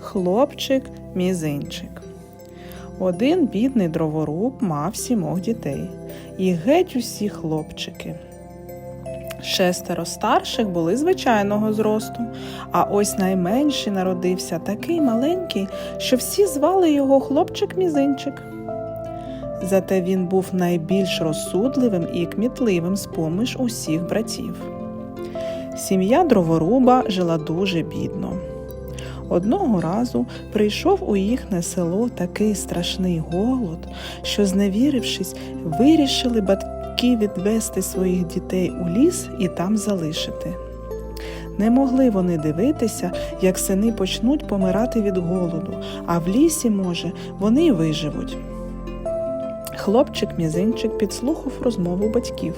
Хлопчик мізинчик. Один бідний дроворуб мав сімох дітей, і геть усі хлопчики. Шестеро старших були звичайного зросту, а ось найменший народився такий маленький, що всі звали його хлопчик-мізинчик. Зате він був найбільш розсудливим і кмітливим з поміж усіх братів. Сім'я дроворуба жила дуже бідно. Одного разу прийшов у їхнє село такий страшний голод, що, зневірившись, вирішили батьки відвести своїх дітей у ліс і там залишити. Не могли вони дивитися, як сини почнуть помирати від голоду, а в лісі, може, вони й виживуть. Хлопчик мізинчик підслухав розмову батьків.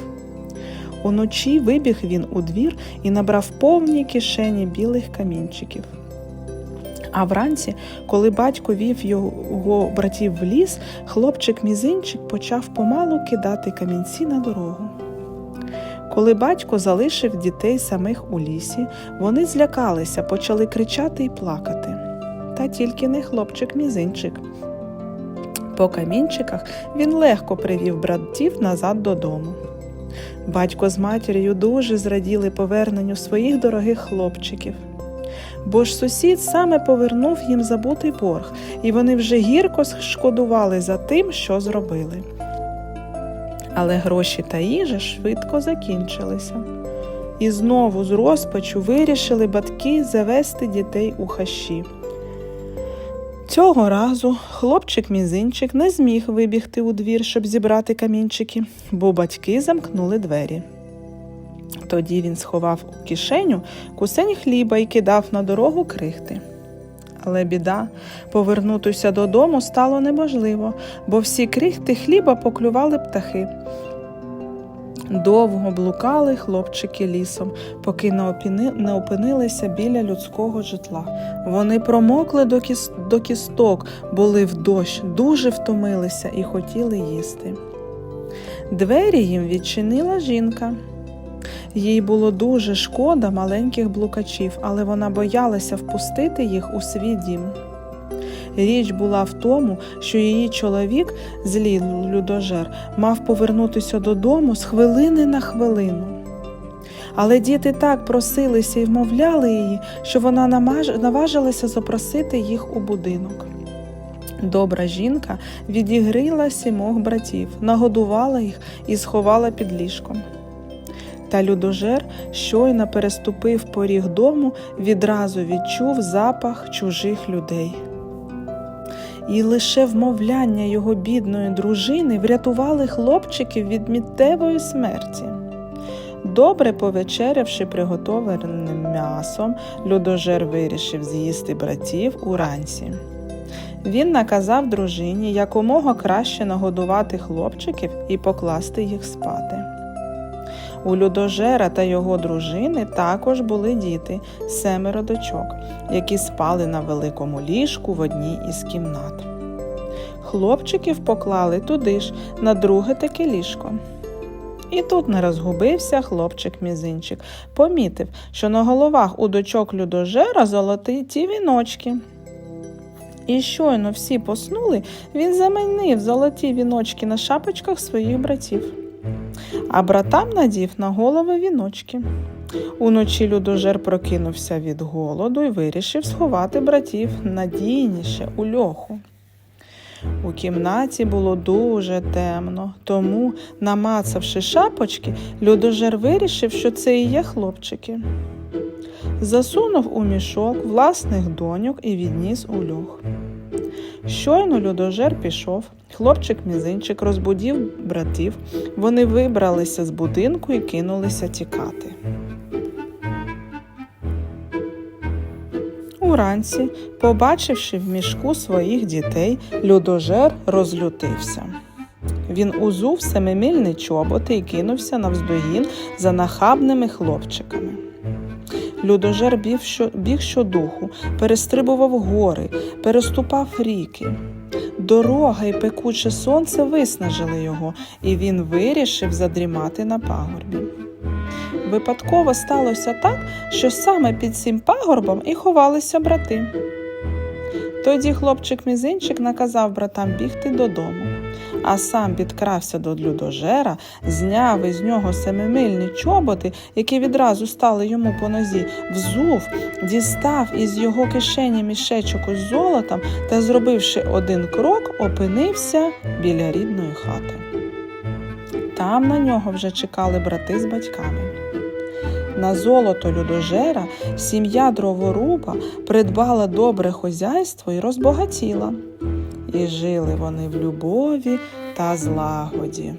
Уночі вибіг він у двір і набрав повні кишені білих камінчиків. А вранці, коли батько вів його братів в ліс, хлопчик мізинчик почав помалу кидати камінці на дорогу. Коли батько залишив дітей самих у лісі, вони злякалися, почали кричати і плакати. Та тільки не хлопчик мізинчик. По камінчиках він легко привів братів назад додому. Батько з матір'ю дуже зраділи поверненню своїх дорогих хлопчиків. Бо ж сусід саме повернув їм забутий борг, і вони вже гірко шкодували за тим, що зробили. Але гроші та їжа швидко закінчилися. І знову з розпачу вирішили батьки завести дітей у хащі. Цього разу хлопчик мізинчик не зміг вибігти у двір, щоб зібрати камінчики, бо батьки замкнули двері. Тоді він сховав у кишеню кусень хліба і кидав на дорогу крихти. Але біда, повернутися додому стало неможливо, бо всі крихти хліба поклювали птахи. Довго блукали хлопчики лісом, поки не, опинилися біля людського житла. Вони промокли до, кіс... до кісток, були в дощ, дуже втомилися і хотіли їсти. Двері їм відчинила жінка. Їй було дуже шкода маленьких блукачів, але вона боялася впустити їх у свій дім. Річ була в тому, що її чоловік, злий людожер, мав повернутися додому з хвилини на хвилину. Але діти так просилися і вмовляли її, що вона наважилася запросити їх у будинок. Добра жінка відігрила сімох братів, нагодувала їх і сховала під ліжком. Та людожер, щойно переступив поріг дому, відразу відчув запах чужих людей. І лише вмовляння його бідної дружини врятували хлопчиків від міттєвої смерті. Добре повечерявши приготованим м'ясом, людожер вирішив з'їсти братів уранці. Він наказав дружині якомога краще нагодувати хлопчиків і покласти їх спати. У людожера та його дружини також були діти, семеро дочок, які спали на великому ліжку в одній із кімнат. Хлопчиків поклали туди ж, на друге таке ліжко. І тут не розгубився хлопчик-мізинчик, помітив, що на головах у дочок людожера золоті ті віночки. І щойно всі поснули, він замінив золоті віночки на шапочках своїх братів а братам надів на голови віночки. Уночі людожер прокинувся від голоду і вирішив сховати братів надійніше у льоху. У кімнаті було дуже темно, тому, намацавши шапочки, людожер вирішив, що це і є хлопчики. Засунув у мішок власних доньок і відніс у льох. Щойно людожер пішов, хлопчик-мізинчик розбудів братів, вони вибралися з будинку і кинулися тікати. Уранці, побачивши в мішку своїх дітей, людожер розлютився. Він узув семимільні чоботи і кинувся навздогін за нахабними хлопчиками. Людожер біг, що, біг щодуху, перестрибував гори, переступав ріки. Дорога і пекуче сонце виснажили його, і він вирішив задрімати на пагорбі. Випадково сталося так, що саме під цим пагорбом і ховалися брати. Тоді хлопчик мізинчик наказав братам бігти додому, а сам підкрався до людожера, зняв із нього семимильні чоботи, які відразу стали йому по нозі, взув, дістав із його кишені мішечок із золотом та, зробивши один крок, опинився біля рідної хати. Там на нього вже чекали брати з батьками. На золото людожера сім'я дроворуба придбала добре хозяйство і розбагатіла. І жили вони в любові та злагоді.